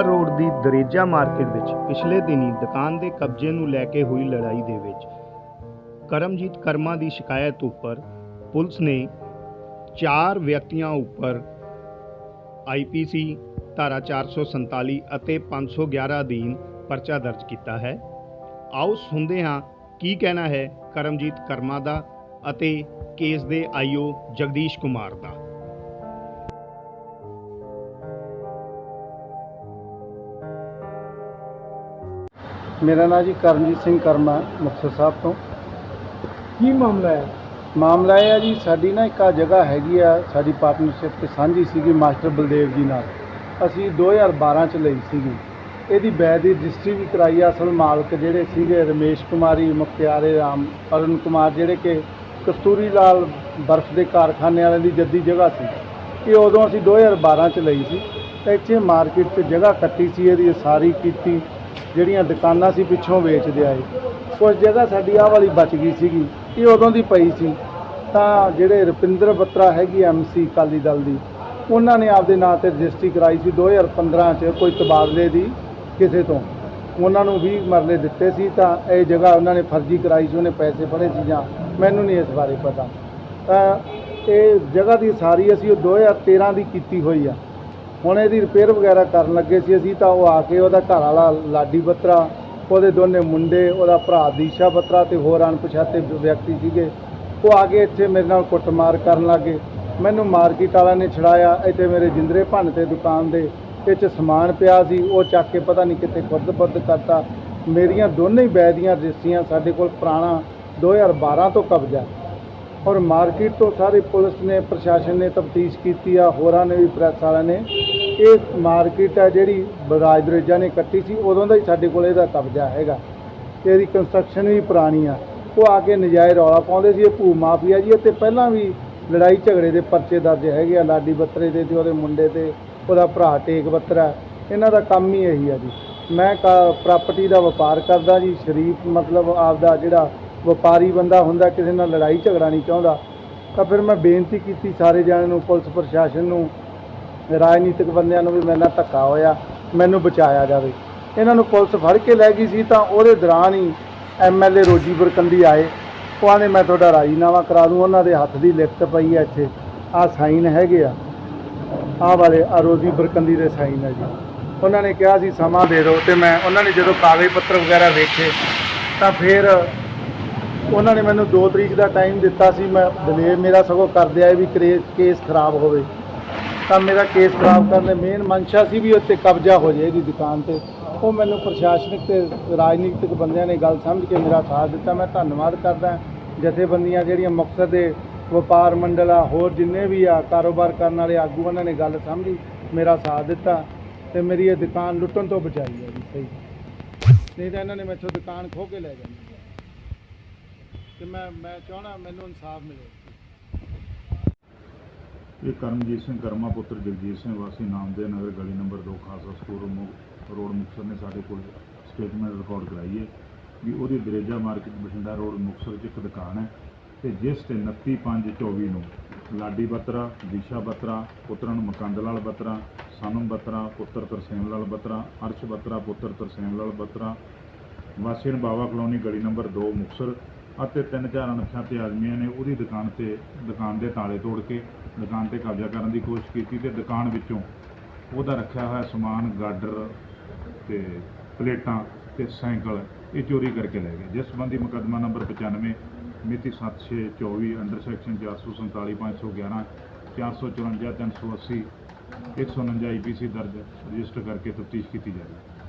Bathinda road ਦੀ ਦਰੇਜਾ market ਵਿੱਚ ਪਿਛਲੇ ਦਿਨੀ ਦੁਕਾਨ ਦੇ ਕਬਜ਼ੇ ਨੂੰ ਲੈ ਕੇ ਹੋਈ ਲੜਾਈ ਦੇ ਵਿੱਚ ਕਰਮਜੀਤ ਕਰਮਾ ਦੀ ਸ਼ਿਕਾਇਤ ਉੱਪਰ ਪੁਲਿਸ ਨੇ ਚਾਰ ਵਿਅਕਤੀਆਂ ਉੱਪਰ ਆਈਪੀਸੀ ਧਾਰਾ 447 ਅਤੇ 511 ਅਧੀਨ ਪਰਚਾ ਦਰਜ ਕੀਤਾ ਹੈ। ਆਓ ਸੁਣਦੇ ਹਾਂ ਕੀ ਕਹਿਣਾ ਹੈ ਕਰਮਜੀਤ ਕਰਮਾ ਦਾ ਅਤੇ ਕੇਸ ਦੇ ਆਈਓ ਜਗਦੀਸ਼ ਕੁਮਾਰ ਦਾ। ਮੇਰਾ ਨਾਮ ਜੀ ਕਰਮਜੀਤ ਸਿੰਘ ਕਰਮਾ ਮੁਕਤਸਰ ਸਾਹਿਬ ਤੋਂ। ਕੀ ਮਾਮਲਾ ਹੈ? ਮਾਮਲਾ ਇਹ ਹੈ ਜੀ ਸਾਡੀ ਨਾ ਇੱਕ ਆ ਜਗ੍ਹਾ ਹੈਗੀ ਆ ਸਾਡੀ ਪਾਰਟਨਰਸ਼ਿਪ ਤੇ ਸਾਂਝੀ ਸੀਗੀ ਮਾਸਟਰ ਬਲਦੇਵ ਜੀ ਨਾਲ। ਅਸੀਂ 2012 ਚ ਲਈ ਸੀਗੀ। ਇਹਦੀ ਬੈਦ ਦੀ ਰਜਿਸਟਰੀ ਵੀ ਕਰਾਈ ਆ ਅਸਲ ਮਾਲਕ ਜਿਹੜੇ ਸੀਗੇ ਰਮੇਸ਼ ਕੁਮਾਰੀ ਮੁਖਤਿਆਰੇ ਰਾਮ ਅਰੁਣ ਕੁਮਾਰ ਜਿਹੜੇ ਕਿ ਕਸਤੂਰੀ ਲਾਲ ਬਰਫ਼ ਦੇ ਕਾਰਖਾਨੇ ਵਾਲਿਆਂ ਦੀ ਜੱਦੀ ਜਗ੍ਹਾ ਸੀ। ਇਹ ਉਦੋਂ ਅਸੀਂ 2012 ਚ ਲਈ ਸੀ। ਤੇ ਇੱਥੇ ਮਾਰਕੀਟ 'ਚ ਜਗ੍ਹਾ ਕੱਟੀ ਸੀ ਇਹਦੀ ਸਾਰੀ ਕੀਤੀ। ਜਿਹੜੀਆਂ ਦੁਕਾਨਾਂ ਸੀ ਪਿੱਛੋਂ ਵੇਚਦੇ ਆਏ। ਕੁਝ ਜਗ੍ਹਾ ਸਾਡੀ ਆਹ ਵਾਲੀ ਬਚ ਗਈ ਸੀਗੀ, ਇਹ ਉਦੋਂ ਦੀ ਪਈ ਸੀ। ਤਾਂ ਜਿਹੜੇ ਰੁਪਿੰਦਰ ਬੱਤਰਾ ਹੈਗੀ ਐਮਸੀ ਅਕਾਲੀ ਦਲ ਦੀ, ਉਹਨਾਂ ਨੇ ਆਪਦੇ ਨਾਂ ਤੇ ਰਜਿਸਟਰੀ ਕਰਾਈ ਸੀ 2015 ਚ, ਕੋਈ ਤਬਾਦਲੇ ਦੀ ਕਿਸੇ ਤੋਂ। ਉਹਨਾਂ ਨੂੰ 20 ਮਰਲੇ ਦਿੱਤੇ ਸੀ, ਤਾਂ ਇਹ ਜਗ੍ਹਾ ਉਹਨਾਂ ਨੇ ਫਰਜ਼ੀ ਕਰਾਈ ਸੀ, ਉਹਨੇ ਪੈਸੇ ਫੜੇ ਸੀ ਜਾਂ ਮੈਨੂੰ ਨਹੀਂ ਇਸ ਬਾਰੇ ਪਤਾ। ਤਾਂ ਇਹ ਜਗ੍ਹਾ ਦੀ ਸਾਰੀ ਅਸੀਂ ਉਹ 2013 ਦੀ ਕੀਤੀ ਹੋਈ ਆ। ਹੁਣ ਇਹਦੀ ਰਿਪੇਅਰ ਵਗੈਰਾ ਕਰਨ ਲੱਗੇ ਸੀ ਅਸੀਂ ਤਾਂ ਉਹ ਆ ਕੇ ਉਹਦਾ ਘਰ ਵਾਲਾ ਲਾਡੀ ਬੱਤਰਾ, ਉਹਦੇ ਦੋਨੇ ਮੁੰਡੇ, ਉਹਦਾ ਭਰਾ ਦੀਸ਼ਾ ਬੱਤਰਾ ਤੇ ਹੋਰ ਅਣਪਛਾਤੇ ਵਿਅਕਤੀ ਸੀਗੇ। ਉਹ ਆ ਕੇ ਇੱਥੇ ਮੇਰੇ ਨਾਲ ਕੁੱਟਮਾਰ ਕਰਨ ਲੱਗੇ। ਮੈਨੂੰ ਮਾਰਕੀਟ ਵਾਲਿਆਂ ਨੇ ਛੜਾਇਆ ਇੱਥੇ ਮੇਰੇ ਜਿੰਦਰੇ ਭੰਨ ਤੇ ਦੁਕਾਨ ਦੇ ਵਿੱਚ ਸਮਾਨ ਪਿਆ ਸੀ। ਉਹ ਚੱਕ ਕੇ ਪਤਾ ਨਹੀਂ ਕਿੱਥੇ ਖੁਰਦ-ਬੁਰਦ ਕਰਤਾ। ਮੇਰੀਆਂ ਦੋਨੇ ਹੀ ਬੈ ਦੀਆਂ ਰਜਿਸਟਰੀਆਂ ਸਾਡੇ ਕੋਲ ਪੁਰਾਣਾ 2012 ਤੋਂ ਕਬਜ਼ਾ। ਔਰ ਮਾਰਕੀਟ ਤੋਂ ਸਾਰੀ ਪੁਲਿਸ ਨੇ, ਪ੍ਰਸ਼ਾਸਨ ਨੇ ਤਫਤੀਸ਼ ਕੀਤੀ ਆ, ਹੋਰਾਂ ਨੇ ਵੀ, ਪ੍ਰੈਸ ਵਾਲਿਆਂ ਨੇ। ਇਹ ਮਾਰਕੀਟ ਹੈ ਜਿਹੜੀ ਬਰਾਜ ਦਰੇਜਾ ਨੇ ਕੱਟੀ ਸੀ, ਉਦੋਂ ਦਾ ਹੀ ਸਾਡੇ ਕੋਲ ਇਹਦਾ ਕਬਜ਼ਾ ਹੈਗਾ। ਤੇ ਇਹਦੀ ਕੰਸਟਰਕਸ਼ਨ ਵੀ ਪੁਰਾਣੀ ਆ। ਉਹ ਆ ਕੇ ਨਜਾਇਜ਼ ਰੌਲਾ ਪਾਉਂਦੇ ਸੀ, ਇਹ ਭੂ ਮਾਫੀਆ ਜੀ। ਅਤੇ ਪਹਿਲਾਂ ਵੀ ਲੜਾਈ ਝਗੜੇ ਦੇ ਪਰਚੇ ਦਰਜ ਹੈਗੇ ਆ, ਲਾਡੀ ਬੱਤਰੇ ਦੇ ਤੇ ਉਹਦੇ ਮੁੰਡੇ ਤੇ, ਉਹਦਾ ਭਰਾ ਟੇਕ ਬੱਤਰਾ। ਇਹਨਾਂ ਦਾ ਕੰਮ ਹੀ ਇਹੀ ਆ ਜੀ। ਮੈਂ ਪ੍ਰਾਪਰਟੀ ਦਾ ਵਪਾਰ ਕਰਦਾ ਜੀ, ਸ਼ਰੀਫ ਮਤਲਬ ਆਪਦਾ ਜਿਹੜਾ ਵਪਾਰੀ ਬੰਦਾ ਹੁੰਦਾ, ਕਿਸੇ ਨਾਲ ਲੜਾਈ ਝਗੜਾ ਨਹੀਂ ਚਾਹੁੰਦਾ, ਤਾਂ ਫਿਰ ਮੈਂ ਬੇਨਤੀ ਕੀਤੀ ਸਾਰੇ ਜਣਿਆਂ ਨੂੰ, ਪੁਲਿਸ ਪ੍ਰਸ਼ਾਸਨ ਨੂੰ, ਰਾਜਨੀਤਿਕ ਬੰਦਿਆਂ ਨੂੰ ਵੀ ਮੇਰੇ ਨਾਲ ਧੱਕਾ ਹੋਇਆ, ਮੈਨੂੰ ਬਚਾਇਆ ਜਾਵੇ। ਇਹਨਾਂ ਨੂੰ ਪੁਲਿਸ ਫੜ ਕੇ ਲੈ ਗਈ ਸੀ, ਤਾਂ ਉਹਦੇ ਦੌਰਾਨ ਹੀ ਐਮਐਲਏ ਰੋਜੀ ਬਰਕੰਦੀ ਆਏ। ਉਹ ਆਂਦੇ ਮੈਂ ਤੁਹਾਡਾ ਰਾਜੀਨਾਮਾ ਕਰਾ ਦੂੰ, ਉਹਨਾਂ ਦੇ ਹੱਥ ਦੀ ਲਿਖਤ ਪਈ ਹੈ ਇੱਥੇ। ਆਹ ਸਾਈਨ ਹੈਗੇ ਆ। ਆਹ ਵਾਲੇ ਆ ਰੋਜੀ ਬਰਕੰਦੀ ਦੇ ਸਾਈਨ ਹੈ ਜੀ। ਉਹਨਾਂ ਨੇ ਕਿਹਾ ਸੀ, ਸਮਾਂ ਦੇ ਦਿਓ। ਤੇ ਮੈਂ, ਉਹਨਾਂ ਨੇ ਜਦੋਂ ਕਾਗਜ਼ ਪੱਤਰ ਵਗੈਰਾ ਵੇਖੇ, ਤਾਂ ਫਿਰ ਉਹਨਾਂ ਨੇ ਮੈਨੂੰ 2 ਤਰੀਕ ਦਾ ਟਾਈਮ ਦਿੱਤਾ ਸੀ, ਮੈਂ ਡਿਲੇ ਮੇਰਾ ਸਗੋਂ ਕਰਦੇ ਆਏ ਵੀ ਕਰੇ- ਕੇਸ ਖਰਾਬ ਹੋਵੇ। ਤਾਂ ਮੇਰਾ ਕੇਸ ਖਰਾਬ ਕਰਨ ਦੇ ਮੇਨ ਮੰਸ਼ਾ ਸੀ ਵੀ ਉੱਤੇ ਕਬਜ਼ਾ ਹੋ ਜਾਏ ਇਹਦੀ ਦੁਕਾਨ ਤੇ। ਉਹ ਮੈਨੂੰ ਪ੍ਰਸ਼ਾਸਨਿਕ ਤੇ ਰਾਜਨੀਤਿਕ ਬੰਦਿਆਂ ਨੇ ਗੱਲ ਸਮਝ ਕੇ ਮੇਰਾ ਸਾਥ ਦਿੱਤਾ। ਮੈਂ ਧੰਨਵਾਦ ਕਰਦਾ ਜਥੇਬੰਦੀਆਂ ਜਿਹੜੀਆਂ ਮਕਸਦ ਦੇ ਵਪਾਰ ਮੰਡਲ ਆ, ਹੋਰ ਜਿੰਨੇ ਵੀ ਆ, ਕਾਰੋਬਾਰ ਕਰਨ ਵਾਲੇ ਆਗੂ, ਉਹਨਾਂ ਨੇ ਗੱਲ ਸਮਝੀ, ਮੇਰਾ ਸਾਥ ਦਿੱਤਾ ਤੇ ਮੇਰੀ ਇਹ ਦੁਕਾਨ ਲੁੱਟਣ ਤੋਂ ਬਚਾਈ ਹੈ ਜੀ, ਸਹੀ। ਨਹੀਂ ਤਾਂ ਇਹਨਾਂ ਨੇ ਮੈਥੋਂ ਦੁਕਾਨ ਖੋਹ ਕੇ ਲੈ ਜਾਣੀ। ਤੇ ਮੈਂ ਮੈਂ ਚਾਹਣਾ ਮੈਨੂੰ ਇਨਸਾਫ ਮਿਲੇ। ਇਹ ਕਰਮਜੀਤ ਸਿੰਘ ਕਰਮਾ ਪੁੱਤਰ ਜਗਜੀਤ ਸਿੰਘ ਵਾਸੀ ਨਾਮਦੇਵ ਨਗਰ ਗਲੀ number 2 Khalsa school road Muktsar ਨੇ ਸਾਡੇ ਕੋਲ ਸਟੇਟਮੈਂਟ ਰਿਕਾਰਡ ਕਰਾਈ ਹੈ ਵੀ ਉਹਦੀ ਦਰੇਜਾ ਮਾਰਕੀਟ ਬਠਿੰਡਾ ਰੋਡ ਮੁਕਤਸਰ 'ਚ ਇੱਕ ਦੁਕਾਨ ਹੈ ਤੇ ਜਿਸ ਤੇ 29/5/24 ਨੂੰ ਲਾਡੀ ਬੱਤਰਾ, ਦੀਸ਼ਾ ਬੱਤਰਾ, ਪੁੱਤਰਾਂ ਨੂੰ ਮਕੰਦ ਲਾਲ ਬੱਤਰਾ, ਸਨਮ ਬੱਤਰਾ, ਪੁੱਤਰ ਤਰਸੇਮ ਲਾਲ ਬੱਤਰਾ, ਅਰਸ਼ ਬੱਤਰਾ, ਪੁੱਤਰ ਤਰਸੇਮ ਲਾਲ ਬੱਤਰਾ, ਵਾਸੀ ਬਾਵਾ ਕਲੋਨੀ ਗਲੀ ਨੰਬਰ 2 ਮੁਕਤਸਰ ਅਤੇ ਤਿੰਨ ਚਾਰ ਅਣਪਛਾਤੇ ਆਦਮੀਆਂ ਨੇ ਉਹਦੀ ਦੁਕਾਨ ਤੇ, ਦੁਕਾਨ ਦੇ ਤਾਲੇ ਤੋੜ ਕੇ, ਦੁਕਾਨ ਤੇ ਕਬਜ਼ਾ ਕਰਨ ਦੀ ਕੋਸ਼ਿਸ਼ ਕੀਤੀ ਤੇ ਦੁਕਾਨ ਵਿੱਚੋਂ ਉਹਦਾ ਰੱਖਿਆ ਹੋਇਆ ਸਮਾਨ, ਗਾਡਰ ਤੇ ਪਲੇਟਾਂ ਤੇ ਸਾਈਕਲ ਇਹ ਚੋਰੀ ਕਰਕੇ ਲੈ ਗਏ। ਜਿਸ ਸੰਬੰਧੀ ਮੁਕੱਦਮਾ ਨੰਬਰ 95 ਮਿਤੀ 7624 ਅੰਡਰ ਸੈਕਸ਼ਨ 447 511 454 380 149 ਆਈਪੀਸੀ ਦਰਜ ਰਜਿਸਟਰ ਕਰਕੇ ਤਫਤੀਸ਼ ਕੀਤੀ ਜਾ ਰਹੀ ਹੈ